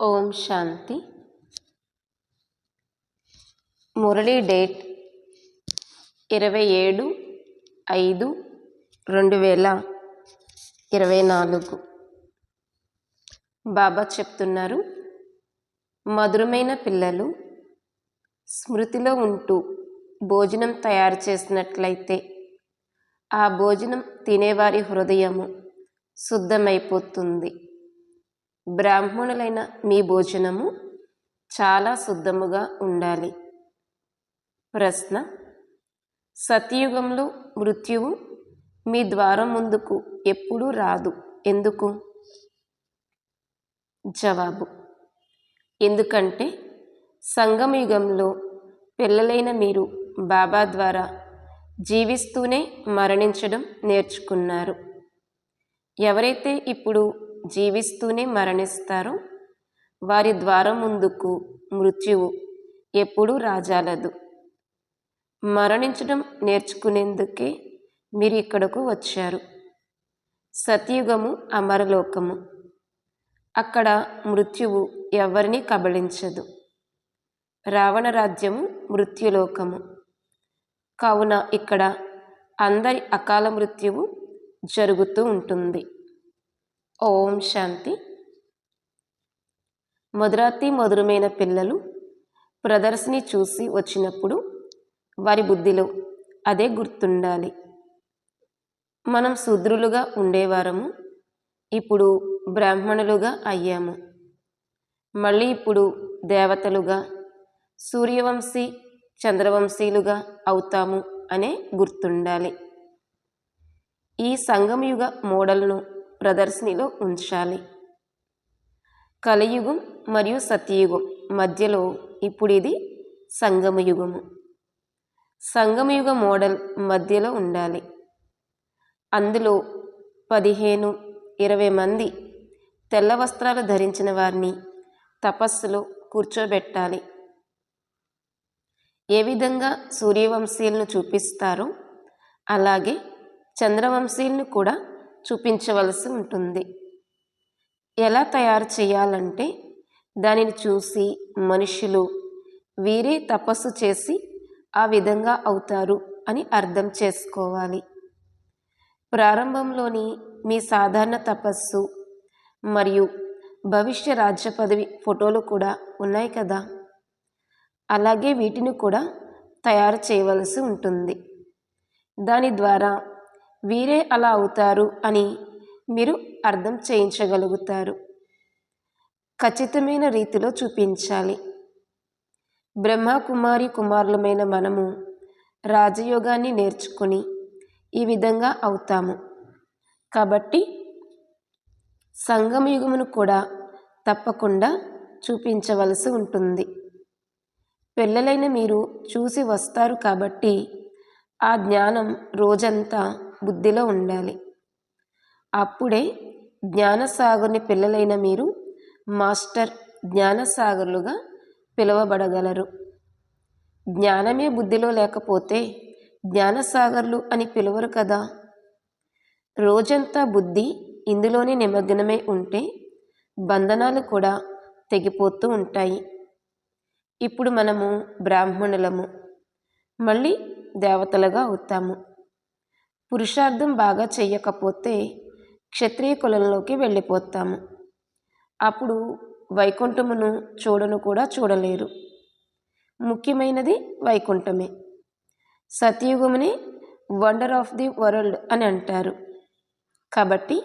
ఓం శాంతి. Murali date ఇరవై ఏడు ఐదు రెండు వేల ఇరవై నాలుగు. బాబా చెప్తున్నారు మధురమైన పిల్లలు స్మృతిలో ఉంటూ భోజనం తయారు చేసినట్లయితే ఆ భోజనం తినేవారి హృదయము శుద్ధమైపోతుంది. బ్రాహ్మణులైన మీ భోజనము చాలా శుద్ధముగా ఉండాలి. ప్రశ్న సత్యయుగంలో మృత్యువు మీ ద్వారం ముందుకు ఎప్పుడూ రాదు. ఎందుకు? జవాబు ఎందుకంటే సంగమయుగంలో పిల్లలైన మీరు బాబా ద్వారా జీవిస్తూనే మరణించడం నేర్చుకున్నారు. ఎవరైతే ఇప్పుడు జీవిస్తూనే మరణిస్తారు. వారి ద్వారం ముందుకు మృత్యువు ఎప్పుడూ రాజాలదు. మరణించడం నేర్చుకునేందుకే మీరు ఇక్కడకు వచ్చారు. సత్యుగము అమరలోకము. అక్కడ మృత్యువు ఎవరిని కబళించదు. రావణ రాజ్యము మృత్యులోకము. కావున ఇక్కడ అందరి అకాల మృత్యువు జరుగుతూ ఉంటుంది. ఓం శాంతి. మధురాతి మధురమైన పిల్లలు ప్రదర్శని చూసి వచ్చినప్పుడు వారి బుద్ధిలో అదే గుర్తుండాలి. మనం శూద్రులుగా ఉండేవారము ఇప్పుడు బ్రాహ్మణులుగా అయ్యాము. మళ్ళీ ఇప్పుడు దేవతలుగా సూర్యవంశీ చంద్రవంశీలుగా అవుతాము అనే గుర్తుండాలి. ఈ సంగమయుగ మోడల్ను ప్రదర్శనలో ఉంచాలి. కలియుగం మరియు సత్యయుగం మధ్యలో ఇప్పుడు ఇది సంగమయుగము. సంగమయుగ మోడల్ మధ్యలో ఉండాలి. అందులో పదిహేను ఇరవై మంది తెల్ల వస్త్రాలు ధరించిన వారిని తపస్సులో కూర్చోబెట్టాలి. ఏ విధంగా సూర్యవంశీయులను చూపిస్తారో అలాగే చంద్రవంశీయులను కూడా చూపించవలసి ఉంటుంది. ఎలా తయారు చేయాలంటే దానిని చూసి మనుషులు వీరే తపస్సు చేసి ఆ విధంగా అవుతారు అని అర్థం చేసుకోవాలి. ప్రారంభంలోని మీ సాధారణ తపస్సు మరియు భవిష్య రాజ్య పదవి ఫోటోలు కూడా ఉన్నాయి కదా? అలాగే వీటిని కూడా తయారు చేయవలసి ఉంటుంది. దాని ద్వారా వీరే అలా అవుతారు అని మీరు అర్థం చేయించగలుగుతారు. ఖచ్చితమైన రీతిలో చూపించాలి. బ్రహ్మ కుమారి కుమారులమైన మనము రాజయోగాన్ని నేర్చుకుని ఈ విధంగా అవుతాము. కాబట్టి సంగమయుగమును కూడా తప్పకుండా చూపించవలసి ఉంటుంది. పిల్లలైన మీరు చూసి వస్తారు కాబట్టి ఆ జ్ఞానం రోజంతా బుద్ధిలో ఉండాలి. అప్పుడే జ్ఞానసాగర్ని పిల్లలైన మీరు మాస్టర్ జ్ఞానసాగర్లుగా పిలువబడగలరు. జ్ఞానమే బుద్ధిలో లేకపోతే జ్ఞానసాగర్లు అని పిలువరు కదా. రోజంతా బుద్ధి ఇందులోనే నిమగ్నమై ఉంటే బంధనాలు కూడా తెగిపోతూ ఉంటాయి. ఇప్పుడు మనము బ్రాహ్మణులము. మళ్ళీ దేవతలుగా అవుతాము. పురుషార్థం బాగా చెయ్యకపోతే క్షత్రియ కులంలోకి వెళ్ళిపోతాము. అప్పుడు వైకుంఠమును చూడను కూడా చూడలేరు. ముఖ్యమైనది వైకుంఠమే. సత్యయుగముని వండర్ ఆఫ్ ది వరల్డ్ అని అంటారు. కాబట్టి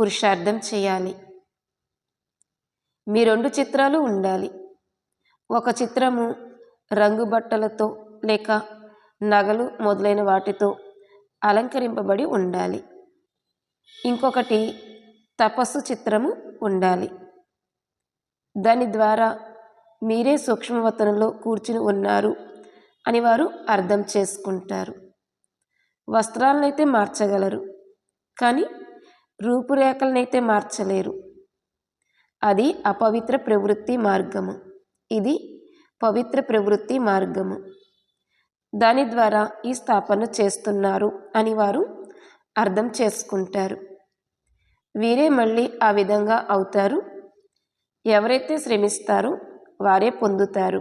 పురుషార్థం చేయాలి. మీ రెండు చిత్రాలు ఉండాలి. ఒక చిత్రము రంగు బట్టలతో లేక నగలు మొదలైన వాటితో అలంకరింపబడి ఉండాలి. ఇంకొకటి తపస్సు చిత్రము ఉండాలి. దాని ద్వారా మీరే సూక్ష్మవతనంలో కూర్చుని ఉన్నారు అని వారు అర్థం చేసుకుంటారు. వస్త్రాలనైతే మార్చగలరు కానీ రూపురేఖలనైతే మార్చలేరు. అది అపవిత్ర ప్రవృత్తి మార్గము. ఇది పవిత్ర ప్రవృత్తి మార్గము. దాని ద్వారా ఈ స్థాపన చేస్తున్నారు అని వారు అర్థం చేసుకుంటారు. వీరే మళ్ళీ ఆ విధంగా అవుతారు. ఎవరైతే శ్రమిస్తారో వారే పొందుతారు.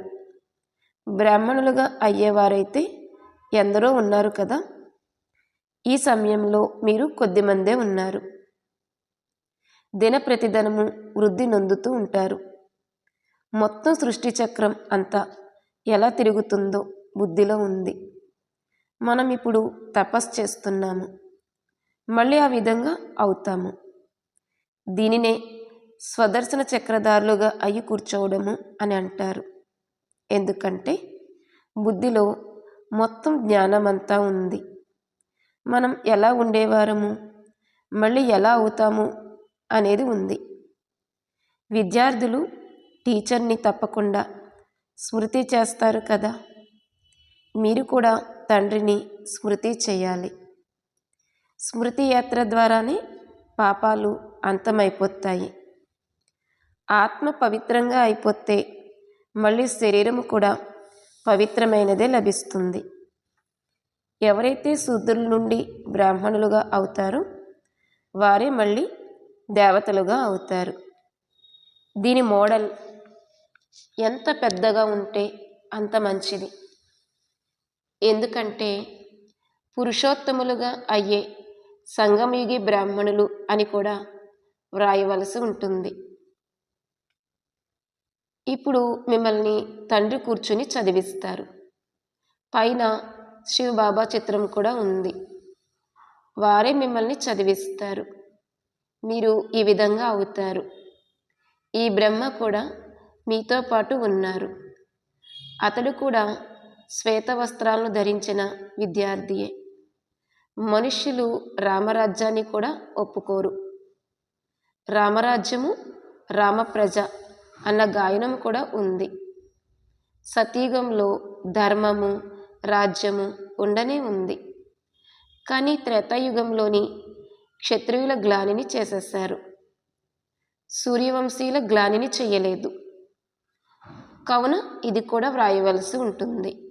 బ్రాహ్మణులుగా అయ్యేవారైతే ఎందరో ఉన్నారు కదా. ఈ సమయంలో మీరు కొద్దిమందే ఉన్నారు. దిన ప్రతిదినము వృద్ధి నొందుతూ ఉంటారు. మొత్తం సృష్టి చక్రం అంతా ఎలా తిరుగుతుందో బుద్ధిలో ఉంది. మనం ఇప్పుడు తపస్సు చేస్తున్నాము. మళ్ళీ ఆ విధంగా అవుతాము. దీనినే స్వదర్శన చక్రధారులుగా అయి కూర్చోవడము అని అంటారు. ఎందుకంటే బుద్ధిలో మొత్తం జ్ఞానమంతా ఉంది. మనం ఎలా ఉండేవారము? మళ్ళీ ఎలా అవుతాము అనేది ఉంది. విద్యార్థులు టీచర్ని తప్పకుండా స్మృతి చేస్తారు కదా. మీరు కూడా తండ్రిని స్మృతి చేయాలి. స్మృతి యాత్ర ద్వారానే పాపాలు అంతమైపోతాయి. ఆత్మ పవిత్రంగా అయిపోతే మళ్ళీ శరీరం కూడా పవిత్రమైనదే లభిస్తుంది. ఎవరైతే శూద్రుల నుండి బ్రాహ్మణులుగా అవుతారో వారే మళ్ళీ దేవతలుగా అవుతారు. దీని మోడల్ ఎంత పెద్దగా ఉంటే అంత మంచిది. ఎందుకంటే పురుషోత్తములుగా అయ్యే సంగమయుగి బ్రాహ్మణులు అని కూడా వ్రాయవలసి ఉంటుంది. ఇప్పుడు మిమ్మల్ని తండ్రి కూర్చుని చదివిస్తారు. పైన శివబాబా చిత్రం కూడా ఉంది. వారే మిమ్మల్ని చదివిస్తారు. మీరు ఈ విధంగా అవుతారు. ఈ బ్రహ్మ కూడా మీతో పాటు ఉన్నారు. అతడు కూడా శ్వేత వస్త్రాలను ధరించిన విద్యార్థియే. మనుష్యులు రామరాజ్యాన్ని కూడా ఒప్పుకోరు. రామరాజ్యము రామప్రజ అన్న గాయనం కూడా ఉంది. సతీగంలో ధర్మము రాజ్యము ఉండనే ఉంది. కానీ త్రేతాయుగంలోని క్షత్రియుల గ్లానిని చేసేశారు. సూర్యవంశీయుల గ్లానిని చేయలేదు. కావున ఇది కూడా వ్రాయవలసి ఉంటుంది.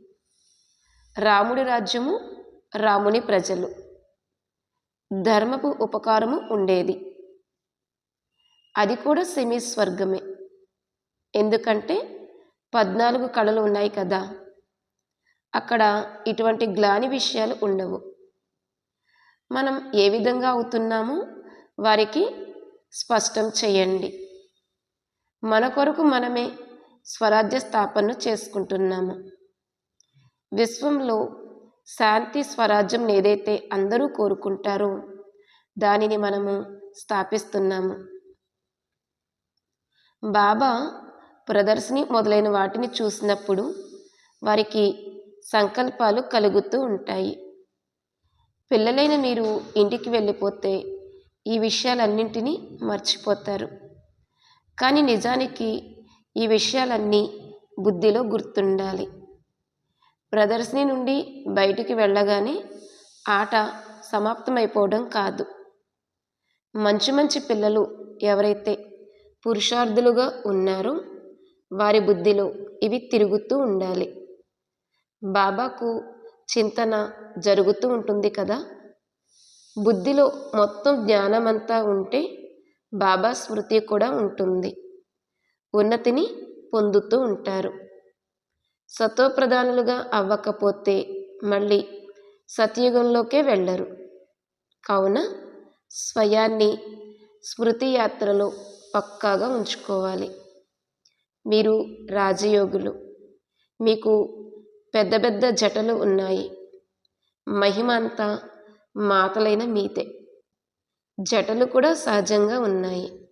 రాముడి రాజ్యము రాముని ప్రజలు. ధర్మపు ఉపకారము ఉండేది. అది కూడా సెమీ స్వర్గమే. ఎందుకంటే పద్నాలుగు కళలు ఉన్నాయి కదా. అక్కడ ఇటువంటి గ్లాని విషయాలు ఉండవు. మనం ఏ విధంగా అవుతున్నామో వారికి స్పష్టం చేయండి. మన కొరకు మనమే స్వరాజ్య స్థాపన చేసుకుంటున్నాము. విశ్వంలో శాంతి స్వరాజ్యం ఏదైతే అందరూ కోరుకుంటారో దానిని మనము స్థాపిస్తున్నాము. బాబా ప్రదర్శని మొదలైన వాటిని చూసినప్పుడు వారికి సంకల్పాలు కలుగుతూ ఉంటాయి. పిల్లలైన మీరు ఇంటికి వెళ్ళిపోతే ఈ విషయాలన్నింటినీ మర్చిపోతారు. కానీ నిజానికి ఈ విషయాలన్నీ బుద్ధిలో గుర్తుండాలి. ప్రదర్శని నుండి బయటికి వెళ్ళగానే ఆట సమాప్తమైపోవడం కాదు. మంచి మంచి పిల్లలు ఎవరైతే పురుషార్థులుగా ఉన్నారో వారి బుద్ధిలో ఇవి తిరుగుతూ ఉండాలి. బాబాకు చింతన జరుగుతూ ఉంటుంది కదా? బుద్ధిలో మొత్తం జ్ఞానమంతా ఉంటే బాబా స్మృతి కూడా ఉంటుంది. ఉన్నతిని పొందుతూ ఉంటారు. సత్వప్రధానులుగా అవ్వకపోతే మళ్ళీ సత్యుగంలోకే వెళ్ళరు. కావున స్వయాన్ని స్మృతి యాత్రలో పక్కాగా ఉంచుకోవాలి. మీరు రాజయోగులు. మీకు పెద్ద పెద్ద జటలు ఉన్నాయి. మహిమ అంతా మాతలైన మీతే జటలు కూడా సహజంగా ఉన్నాయి.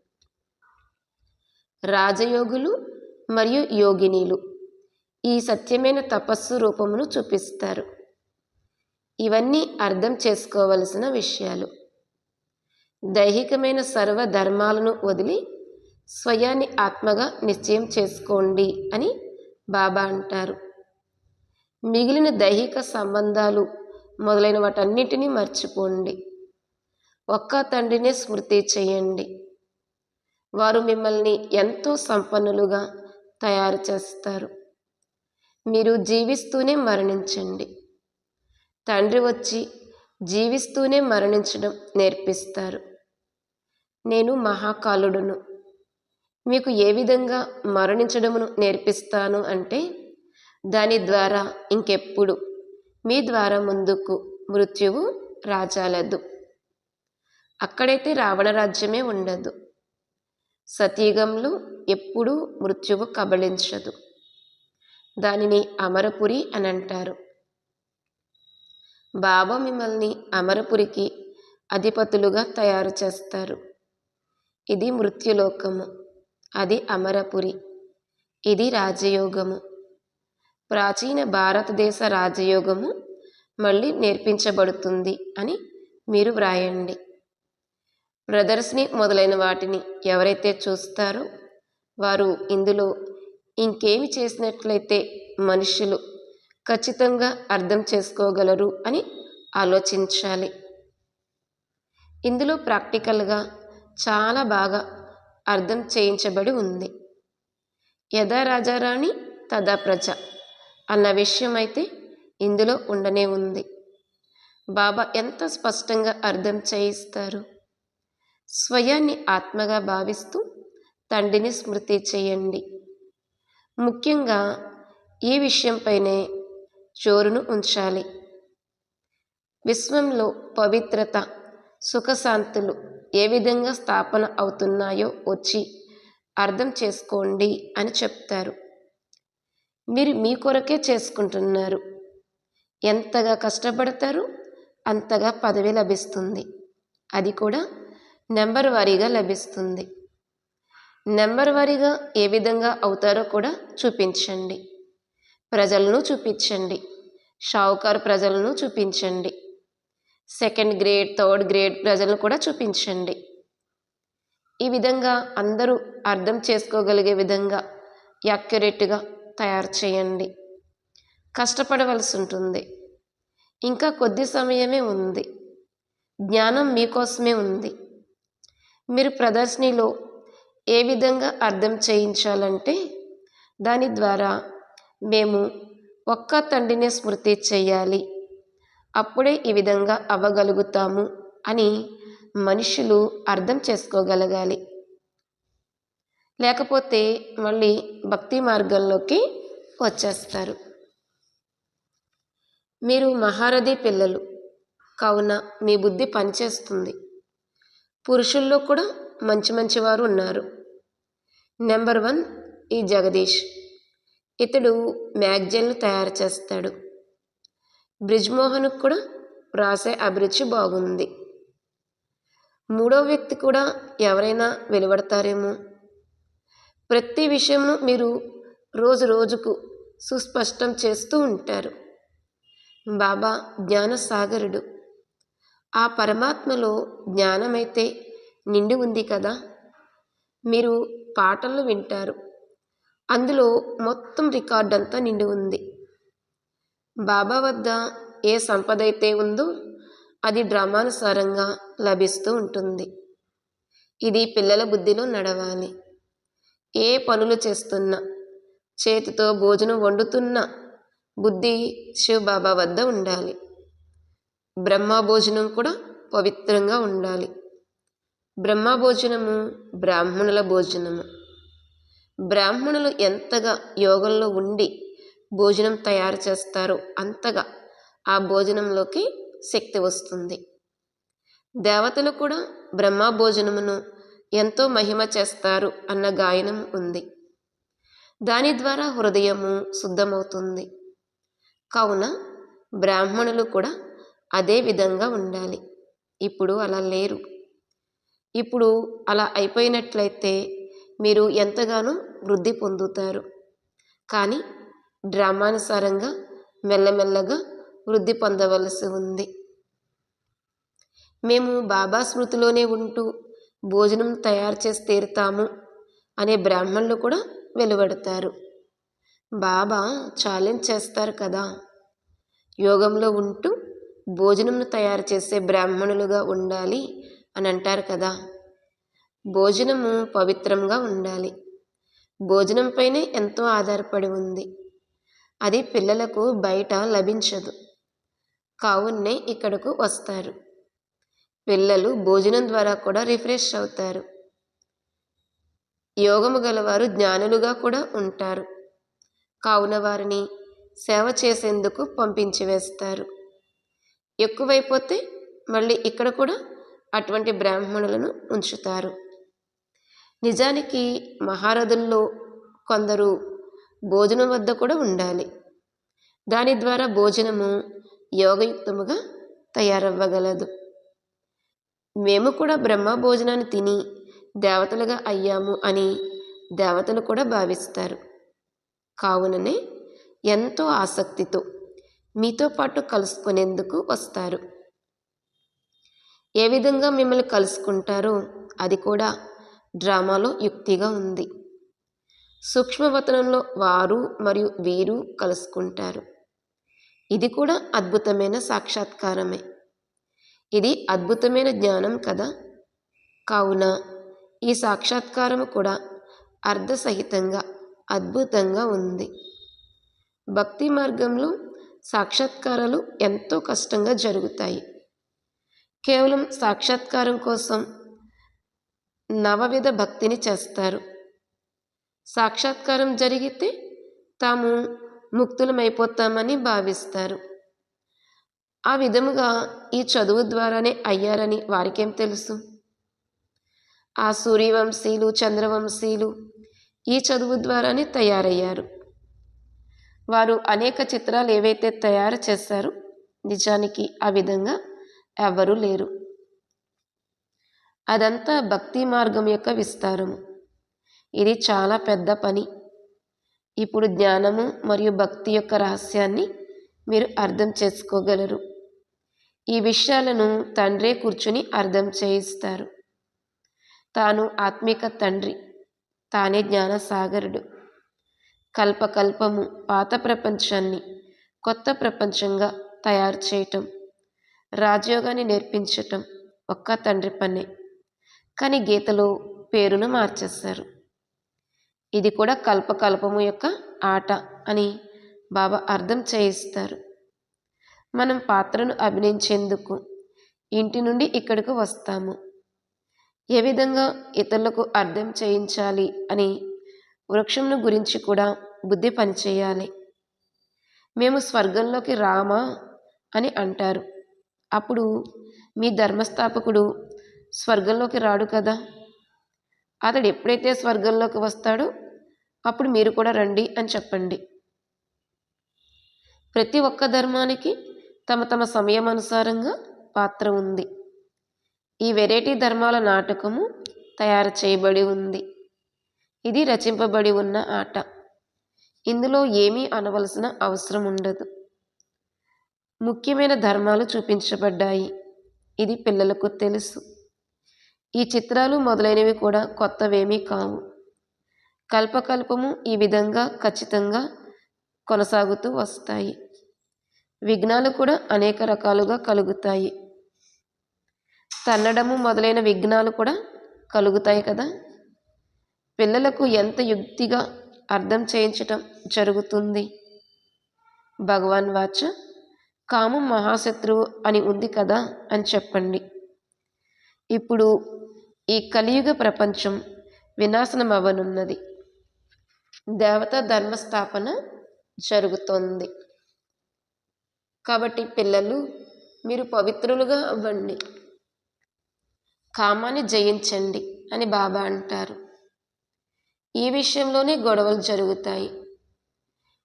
రాజయోగులు మరియు యోగినీలు. ఈ సత్యమైన తపస్సు రూపమును చూపిస్తారు. ఇవన్నీ అర్థం చేసుకోవలసిన విషయాలు. దైహికమైన సర్వ ధర్మాలను వదిలి స్వయాన్ని ఆత్మగా నిశ్చయం చేసుకోండి అని బాబా అంటారు. మిగిలిన దైహిక సంబంధాలు మొదలైన వాటన్నిటినీ మర్చిపోండి. ఒక్క తండ్రినే స్మృతి చేయండి. వారు మిమ్మల్ని ఎంతో సంపన్నులుగా తయారు చేస్తారు. మీరు జీవిస్తూనే మరణించండి. తండ్రి వచ్చి జీవిస్తూనే మరణించడం నేర్పిస్తారు. నేను మహాకాలుడును. మీకు ఏ విధంగా మరణించడమును నేర్పిస్తాను అంటే దాని ద్వారా ఇంకెప్పుడు మీ ద్వారా ముందుకు మృత్యువు రాజాలదు. అక్కడైతే రావణ రాజ్యమే ఉండదు. సతీగంలో ఎప్పుడూ మృత్యువు కబళించదు. దానిని అమరపురి అని అంటారు బాబా మిమ్మల్ని అమరపురికి అధిపతులుగా తయారు చేస్తారు. ఇది మృత్యులోకము. అది అమరపురి. ఇది రాజయోగము. ప్రాచీన భారతదేశ రాజయోగము మళ్ళీ నేర్పించబడుతుంది అని మీరు వ్రాయండి. బ్రదర్స్ని మొదలైన వాటిని ఎవరైతే చూస్తారో వారు ఇందులో ఇంకేమి చేసినట్లయితే మనుషులు ఖచ్చితంగా అర్థం చేసుకోగలరు అని ఆలోచించాలి. ఇందులో ప్రాక్టికల్గా చాలా బాగా అర్థం చేయించబడి ఉంది. యథా రాజారాణి తదా ప్రజ అన్న విషయం అయితే ఇందులో ఉండనే ఉంది. బాబా ఎంత స్పష్టంగా అర్థం చేయిస్తారు. స్వయాన్ని ఆత్మగా భావిస్తూ తండ్రిని స్మృతి చేయండి. ముఖ్యంగా ఈ విషయంపైనే జోరును ఉంచాలి. విశ్వంలో పవిత్రత సుఖశాంతులు ఏ విధంగా స్థాపన అవుతున్నాయో వచ్చి అర్థం చేసుకోండి అని చెప్తారు. మీరు మీ కొరకే చేసుకుంటున్నారు. ఎంతగా కష్టపడతారు అంతగా పదవి లభిస్తుంది. అది కూడా నెంబర్ వారీగా లభిస్తుంది. నెంబర్ వారీగా ఏ విధంగా అవుతారో కూడా చూపించండి. ప్రజలను చూపించండి. షావుకారు ప్రజలను చూపించండి. సెకండ్ గ్రేడ్ థర్డ్ గ్రేడ్ ప్రజలను కూడా చూపించండి. ఈ విధంగా అందరూ అర్థం చేసుకోగలిగే విధంగా యాక్యురేట్గా తయారు చేయండి. కష్టపడవలసి ఉంటుంది. ఇంకా కొద్ది సమయమే ఉంది. జ్ఞానం మీకోసమే ఉంది. మీరు ప్రదర్శనలో ఏ విధంగా అర్థం చేయించాలంటే దాని ద్వారా మేము ఒక్క తండ్రినే స్మృతి చేయాలి. అప్పుడే ఈ విధంగా అవ్వగలుగుతాము అని మనుషులు అర్థం చేసుకోగలగాలి. లేకపోతే మళ్ళీ భక్తి మార్గంలోకి వచ్చేస్తారు. మీరు మహారథి పిల్లలు కావున మీ బుద్ధి పనిచేస్తుంది. పురుషుల్లో కూడా మంచి మంచి వారు ఉన్నారు. నెంబర్ వన్ ఈ జగదీష్. ఇతడు మ్యాగజైన్లు తయారు చేస్తాడు. బ్రిజ్మోహన్కు కూడా రాసే అభిరుచి బాగుంది. మూడో వ్యక్తి కూడా ఎవరైనా వెలువడతారేమో? ప్రతి విషయంను మీరు రోజు రోజుకు సుస్పష్టం చేస్తూ ఉంటారు. బాబా జ్ఞానసాగరుడు. ఆ పరమాత్మలో జ్ఞానమైతే నిండి ఉంది కదా? మీరు పాటలు వింటారు. అందులో మొత్తం రికార్డ్ అంతా నిండి ఉంది. బాబా వద్ద ఏ సంపద అయితే ఉందో అది డ్రామానుసారంగా లభిస్తూ ఉంటుంది. ఇది పిల్లల బుద్ధిలో నడవాలి. ఏ పనులు చేస్తున్నా చేతితో భోజనం వండుతున్నా బుద్ధి శివబాబా వద్ద ఉండాలి. బ్రహ్మ భోజనం కూడా పవిత్రంగా ఉండాలి. బ్రహ్మ భోజనము బ్రాహ్మణుల భోజనము. బ్రాహ్మణులు ఎంతగా యోగంలో ఉండి భోజనం తయారు చేస్తారో అంతగా ఆ భోజనంలోకి శక్తి వస్తుంది. దేవతలు కూడా బ్రహ్మ భోజనమును ఎంతో మహిమ చేస్తారు అన్న గాయనం ఉంది. దాని ద్వారా హృదయము శుద్ధమవుతుంది. కావున బ్రాహ్మణులు కూడా అదే విధంగా ఉండాలి. ఇప్పుడు అలా లేరు. ఇప్పుడు అలా అయిపోయినట్లయితే మీరు ఎంతగానో వృద్ధి పొందుతారు. కానీ డ్రామానుసారంగా మెల్లమెల్లగా వృద్ధి పొందవలసి ఉంది. మేము బాబా స్మృతిలోనే ఉంటూ భోజనం తయారు చేసి తీరుతాము అనే బ్రాహ్మణులు కూడా వెలువడతారు. బాబా ఛాలెంజ్ చేస్తారు కదా. యోగంలో ఉంటూ భోజనంను తయారు చేసే బ్రాహ్మణులుగా ఉండాలి అని అంటారు కదా. భోజనము పవిత్రంగా ఉండాలి. భోజనంపైనే ఎంతో ఆధారపడి ఉంది. అది పిల్లలకు బయట లభించదు. కావున్నే ఇక్కడకు వస్తారు. పిల్లలు భోజనం ద్వారా కూడా రిఫ్రెష్ అవుతారు. యోగము గలవారు జ్ఞానులుగా కూడా ఉంటారు. కావున వారిని సేవ చేసేందుకు పంపించి వేస్తారు. ఎక్కువైపోతే మళ్ళీ ఇక్కడ కూడా అటువంటి బ్రాహ్మణులను ఉంచుతారు. నిజానికి మహారథుల్లో కొందరు భోజనం వద్ద కూడా ఉండాలి. దాని ద్వారా భోజనము యోగయుక్తముగా తయారవ్వగలదు. మేము కూడా బ్రహ్మ భోజనాన్ని తిని దేవతలుగా అయ్యాము అని దేవతలు కూడా భావిస్తారు. కావుననే ఎంతో ఆసక్తితో మీతో పాటు కలుసుకునేందుకు వస్తారు. ఏ విధంగా మిమ్మల్ని కలుసుకుంటారో అది కూడా డ్రామాలో యుక్తిగా ఉంది. సూక్ష్మవతనంలో వారు మరియు వీరు కలుసుకుంటారు. ఇది కూడా అద్భుతమైన సాక్షాత్కారమే. ఇది అద్భుతమైన జ్ఞానం కదా? కావున ఈ సాక్షాత్కారం కూడా అర్ధసహితంగా అద్భుతంగా ఉంది. భక్తి మార్గంలో సాక్షాత్కారాలు ఎంతో కష్టంగా జరుగుతాయి. కేవలం సాక్షాత్కారం కోసం నవవిధ భక్తిని చేస్తారు. సాక్షాత్కారం జరిగితే తాము ముక్తులమైపోతామని భావిస్తారు. ఆ విధముగా ఈ చదువు ద్వారానే అయ్యారని వారికేం తెలుసు? ఆ సూర్యవంశీలు చంద్రవంశీలు ఈ చదువు ద్వారానే తయారయ్యారు. వారు అనేక చిత్రాలు ఏవైతే తయారు చేశారో నిజానికి ఆ విధంగా ఎవరూ లేరు. అదంతా భక్తి మార్గం యొక్క విస్తారము. ఇది చాలా పెద్ద పని. ఇప్పుడు జ్ఞానము మరియు భక్తి యొక్క రహస్యాన్ని మీరు అర్థం చేసుకోగలరు. ఈ విషయాలను తండ్రే కూర్చుని అర్థం చేయిస్తారు. తాను ఆత్మిక తండ్రి. తానే జ్ఞాన సాగరుడు కల్పకల్పము పాత ప్రపంచాన్ని కొత్త ప్రపంచంగా తయారు చేయటం. రాజయోగాన్ని నేర్పించటం ఒక్క తండ్రి పనే కానీ గీతలో పేరును మార్చేస్తారు ఇది కూడా కల్పకల్పము యొక్క ఆట అని బాబా అర్థం చేయిస్తారు. మనం పాత్రను అభినయించేందుకు ఇంటి నుండి ఇక్కడికి వస్తాము. ఏ విధంగా ఇతరులకు అర్థం చేయించాలి అని వృక్షంను గురించి కూడా బుద్ధి పనిచేయాలి. మేము స్వర్గంలోకి రామా అని అంటారు. అప్పుడు మీ ధర్మస్థాపకుడు స్వర్గంలోకి రాడు కదా. అతడు ఎప్పుడైతే స్వర్గంలోకి వస్తాడో అప్పుడు మీరు కూడా రండి అని చెప్పండి. ప్రతి ఒక్క ధర్మానికి తమ తమ సమయం అనుసారంగా పాత్ర ఉంది. ఈ వెరైటీ ధర్మాల నాటకము తయారు చేయబడి ఉంది. ఇది రచింపబడి ఉన్న ఆట. ఇందులో ఏమీ అనవలసిన అవసరం ఉండదు. ముఖ్యమైన ధర్మాలు చూపించబడ్డాయి. ఇది పిల్లలకు తెలుసు. ఈ చిత్రాలు మొదలైనవి కూడా కొత్తవేమీ కావు. కల్పకల్పము ఈ విధంగా ఖచ్చితంగా కొనసాగుతూ వస్తాయి. విఘ్నాలు కూడా అనేక రకాలుగా కలుగుతాయి. తన్నడము మొదలైన విఘ్నాలు కూడా కలుగుతాయి కదా? పిల్లలకు ఎంత యుక్తిగా అర్థం చేయించటం జరుగుతుంది? భగవాన్ వాచ కామం మహాశత్రువు అని ఉంది కదా అని చెప్పండి. ఇప్పుడు ఈ కలియుగ ప్రపంచం వినాశనం అవ్వనున్నది దేవత ధర్మస్థాపన జరుగుతోంది. కాబట్టి పిల్లలు మీరు పవిత్రులుగా అవ్వండి. కామాన్ని జయించండి అని బాబా అంటారు. ఈ విషయంలోనే గొడవలు జరుగుతాయి.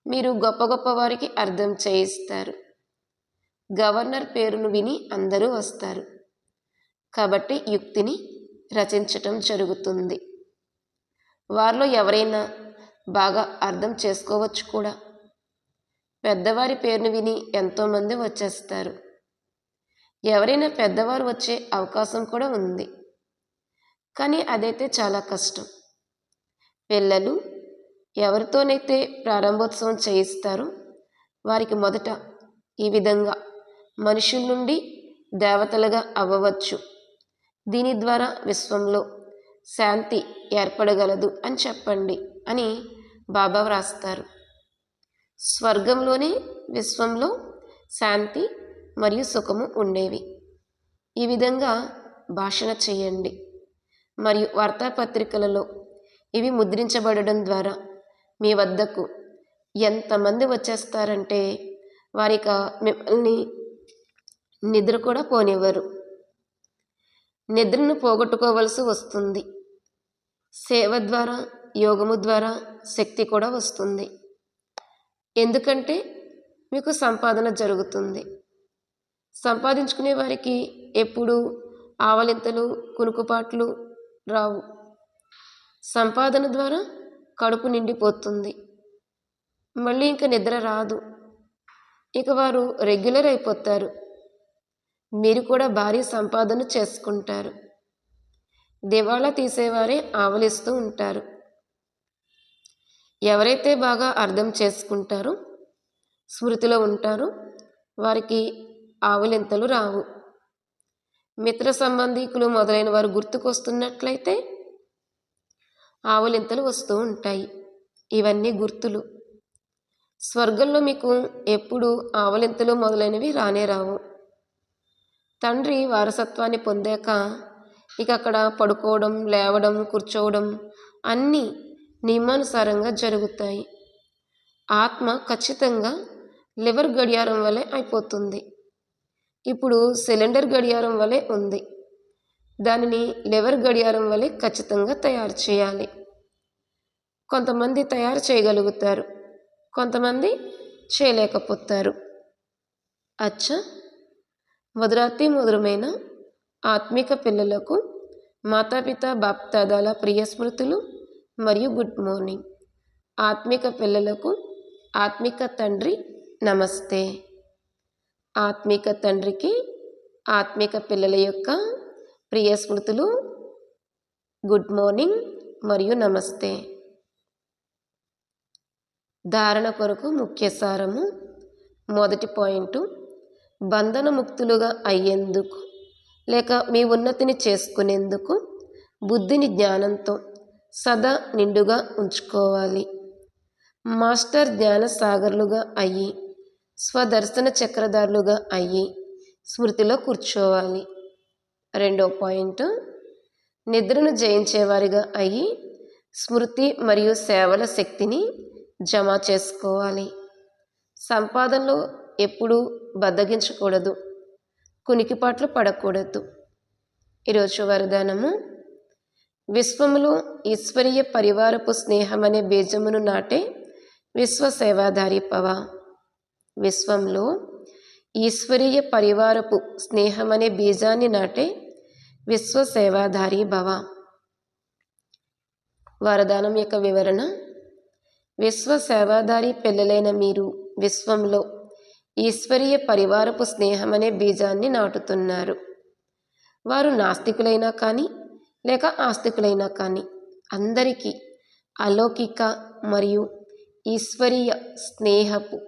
మీరు గొప్ప గొప్ప వారికి అర్థం చేయిస్తారు. గవర్నర్ పేరును విని అందరూ వస్తారు. కాబట్టి యుక్తిని రచించటం జరుగుతుంది. వారిలో ఎవరైనా బాగా అర్థం చేసుకోవచ్చు కూడా. పెద్దవారి పేరును విని ఎంతోమంది వచ్చేస్తారు. ఎవరైనా పెద్దవారు వచ్చే అవకాశం కూడా ఉంది. కానీ అదైతే చాలా కష్టం. పిల్లలు ఎవరితోనైతే ప్రారంభోత్సవం చేయిస్తారో వారికి మొదట ఈ విధంగా మనుషుల నుండి దేవతలుగా అవ్వవచ్చు. దీని ద్వారా విశ్వంలో శాంతి ఏర్పడగలదు అని చెప్పండి అని బాబా వ్రాస్తారు. స్వర్గంలోనే విశ్వంలో శాంతి మరియు సుఖము ఉండేవి. ఈ విధంగా భాషణ చేయండి. మరియు వార్తాపత్రికలలో ఇవి ముద్రించబడడం ద్వారా మీ వద్దకు ఎంతమంది వచ్చేస్తారంటే వారిక మిమ్మల్ని నిద్ర కూడా పోనివ్వరు. నిద్రను పోగొట్టుకోవలసి వస్తుంది. సేవ ద్వారా యోగము ద్వారా శక్తి కూడా వస్తుంది. ఎందుకంటే మీకు సంపాదన జరుగుతుంది. సంపాదించుకునే వారికి ఎప్పుడు ఆవలింతలు కునుకుపాట్లు రావు. సంపాదన ద్వారా కడుపు నిండిపోతుంది. మళ్ళీ ఇంకా నిద్ర రాదు. ఇక వారు రెగ్యులర్ అయిపోతారు. మీరు కూడా భారీ సంపాదన చేసుకుంటారు. దివాళా తీసేవారే ఆవలిస్తూ ఉంటారు. ఎవరైతే బాగా అర్థం చేసుకుంటారో స్మృతిలో ఉంటారో వారికి ఆవులింతలు రావు. మిత్ర సంబంధికులు మొదలైన వారు గుర్తుకొస్తున్నట్లయితే ఆవులింతలు వస్తూ ఉంటాయి. ఇవన్నీ గుర్తులు. స్వర్గంలో మీకు ఎప్పుడు ఆవలింతలు మొదలైనవి రానే రావు. తండ్రి వారసత్వాన్ని పొందాక ఇక అక్కడ పడుకోవడం లేవడం కూర్చోవడం అన్నీ నియమానుసారంగా జరుగుతాయి. ఆత్మ ఖచ్చితంగా లివర్ గడియారం వలె అయిపోతుంది. ఇప్పుడు సిలిండర్ గడియారం వలె ఉంది. దానిని లివర్ గడియారం వలె ఖచ్చితంగా తయారు చేయాలి. కొంతమంది తయారు చేయగలుగుతారు. కొంతమంది చేయలేకపోతారు. అచ్చా! మధురాతి మధురమైన ఆత్మిక పిల్లలకు మాతాపిత బాప్తాదాల ప్రియ స్మృతులు మరియు గుడ్ మార్నింగ్. ఆత్మిక పిల్లలకు ఆత్మిక తండ్రి నమస్తే. ఆత్మిక తండ్రికి ఆత్మిక పిల్లల యొక్క ప్రియ స్మృతులు గుడ్ మార్నింగ్ మరియు నమస్తే. ధారణ కొరకు ముఖ్య సారము మొదటి పాయింట్ బంధనముక్తులుగా అయ్యేందుకు లేక మీ ఉన్నతిని చేసుకునేందుకు బుద్ధిని జ్ఞానంతో సదా నిండుగా ఉంచుకోవాలి. మాస్టర్ జ్ఞాన సాగర్లుగా అయ్యి స్వదర్శన చక్రధారులుగా అయ్యి స్మృతిలో కూర్చోవాలి. రెండో పాయింట్ నిద్రను జయించేవారిగా అయ్యి స్మృతి మరియు సేవల శక్తిని జమ చేసుకోవాలి. సంపాదనలో ఎప్పుడూ బద్దగించకూడదు కునికిపాట్లు పడకూడదు. ఈరోజు వరదానము విశ్వములో ఈశ్వరీయ పరివారపు స్నేహం అనే బీజమును నాటే విశ్వసేవాధారి పవ. విశ్వంలో ఈశ్వరీయ పరివారపు స్నేహం అనే బీజాన్ని నాటే విశ్వసేవాధారి భవ. వరదానం యొక్క వివరణ విశ్వ సేవాధారి పిల్లలైన మీరు విశ్వంలో ఈశ్వరీయ పరివారపు స్నేహం అనే బీజాన్ని నాటుతున్నారు. వారు నాస్తికులైనా కానీ లేక ఆస్తికులైనా కానీ అందరికీ అలౌకిక మరియు ఈశ్వరీయ స్నేహపు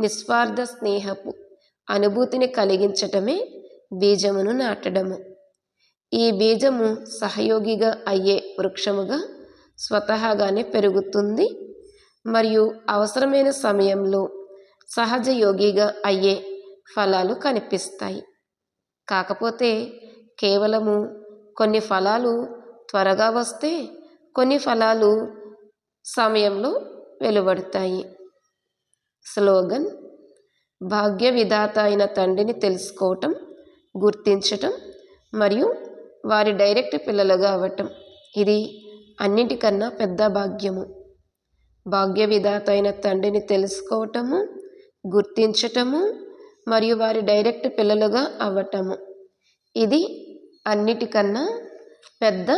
నిస్వార్థ స్నేహపు అనుభూతిని కలిగించటమే బీజమును నాటడము. ఈ బీజము సహయోగిగా అయ్యే వృక్షముగా స్వతహాగానే పెరుగుతుంది. మరియు అవసరమైన సమయంలో సహజ యోగిగా అయ్యే ఫలాలు కనిపిస్తాయి. కాకపోతే కేవలము కొన్ని ఫలాలు త్వరగా వస్తే కొన్ని ఫలాలు సమయంలో వెలువడతాయి. స్లోగన్ భాగ్య విధాత అయిన తండ్రిని తెలుసుకోవటం గుర్తించటం మరియు వారి డైరెక్ట్ పిల్లలుగా అవ్వటం ఇది అన్నిటికన్నా పెద్ద భాగ్యము. భాగ్య విధాత అయిన తండ్రిని తెలుసుకోవటము గుర్తించటము మరియు వారి డైరెక్ట్ పిల్లలుగా అవ్వటము. ఇది అన్నిటికన్నా పెద్ద